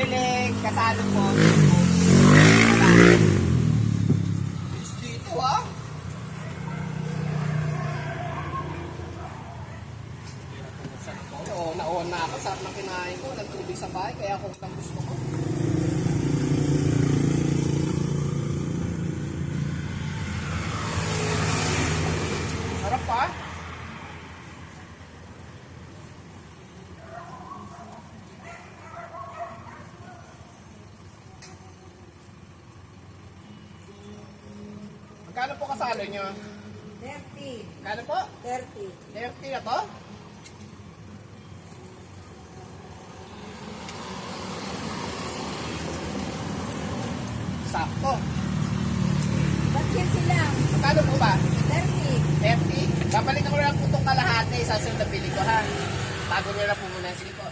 Bibili, kasalo po. Is dito ah. Oo, naon na ako. Sarap ng kinain ko. Nagtubig sa bahay. Kaya ako lang gusto ko. Sarap pa. Magkano po kasalo nyo? 30. Magkano po? 30. 30 na to? Sakto. Yan sila? Magkano po ba? 30. 30? Babalik ako na lang po itong kalahati sa sunod na pili ko ha. Bago nyo na po muna. Sige po.